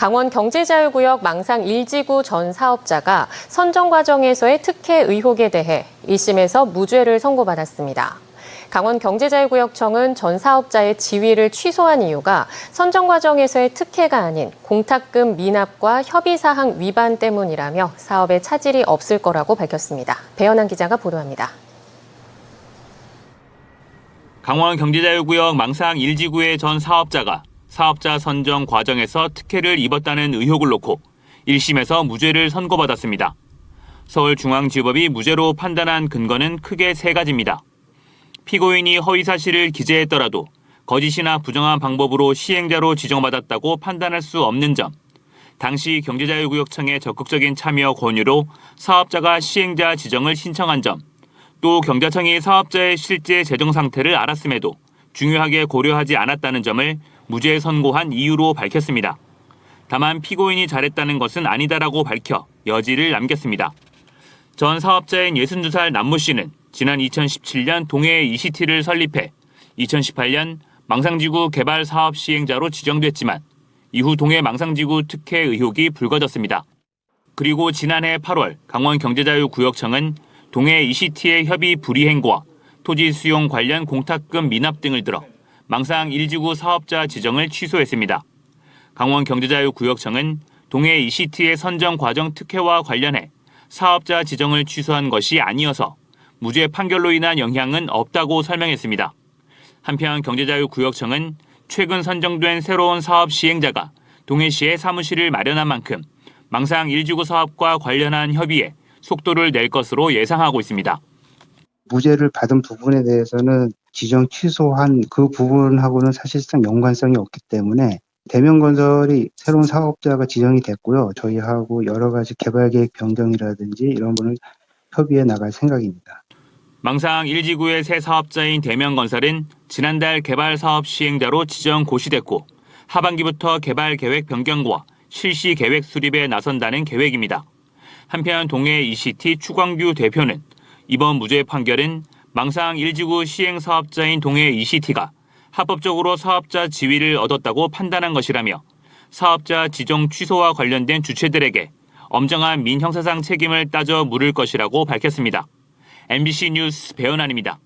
강원 경제자유구역 망상 1지구 전 사업자가 선정 과정에서의 특혜 의혹에 대해 1심에서 무죄를 선고받았습니다. 강원 경제자유구역청은 전 사업자의 지위를 취소한 이유가 선정 과정에서의 특혜가 아닌 공탁금 미납과 협의사항 위반 때문이라며 사업에 차질이 없을 거라고 밝혔습니다. 배현한 기자가 보도합니다. 강원 경제자유구역 망상 1지구의 전 사업자가 사업자 선정 과정에서 특혜를 입었다는 의혹을 놓고 1심에서 무죄를 선고받았습니다. 서울중앙지법이 무죄로 판단한 근거는 크게 세 가지입니다. 피고인이 허위 사실을 기재했더라도 거짓이나 부정한 방법으로 시행자로 지정받았다고 판단할 수 없는 점, 당시 경제자유구역청의 적극적인 참여 권유로 사업자가 시행자 지정을 신청한 점, 또 경자청이 사업자의 실제 재정 상태를 알았음에도 중요하게 고려하지 않았다는 점을 무죄 선고한 이유로 밝혔습니다. 다만 피고인이 잘했다는 것은 아니다라고 밝혀 여지를 남겼습니다. 전 사업자인 62살 남모 씨는 지난 2017년 동해 ECT를 설립해 2018년 망상지구 개발 사업 시행자로 지정됐지만 이후 동해 망상지구 특혜 의혹이 불거졌습니다. 그리고 지난해 8월 강원경제자유구역청은 동해 ECT의 협의 불이행과 토지 수용 관련 공탁금 미납 등을 들어 망상 1지구 사업자 지정을 취소했습니다. 강원경제자유구역청은 동해 ECT의 선정 과정 특혜와 관련해 사업자 지정을 취소한 것이 아니어서 무죄 판결로 인한 영향은 없다고 설명했습니다. 한편 경제자유구역청은 최근 선정된 새로운 사업 시행자가 동해시에 사무실을 마련한 만큼 망상 1지구 사업과 관련한 협의에 속도를 낼 것으로 예상하고 있습니다. 무죄를 받은 부분에 대해서는 지정 취소한 그 부분하고는 사실상 연관성이 없기 때문에 대명건설이 새로운 사업자가 지정이 됐고요. 저희하고 여러 가지 개발계획 변경이라든지 이런 분을 협의해 나갈 생각입니다. 망상 1지구의 새 사업자인 대명건설은 지난달 개발 사업 시행자로 지정 고시됐고 하반기부터 개발 계획 변경과 실시 계획 수립에 나선다는 계획입니다. 한편 동해 ECT 추광규 대표는 이번 무죄 판결은 망상 1지구 시행 사업자인 동해 ECT가 합법적으로 사업자 지위를 얻었다고 판단한 것이라며 사업자 지정 취소와 관련된 주체들에게 엄정한 민형사상 책임을 따져 물을 것이라고 밝혔습니다. MBC 뉴스 배현안입니다.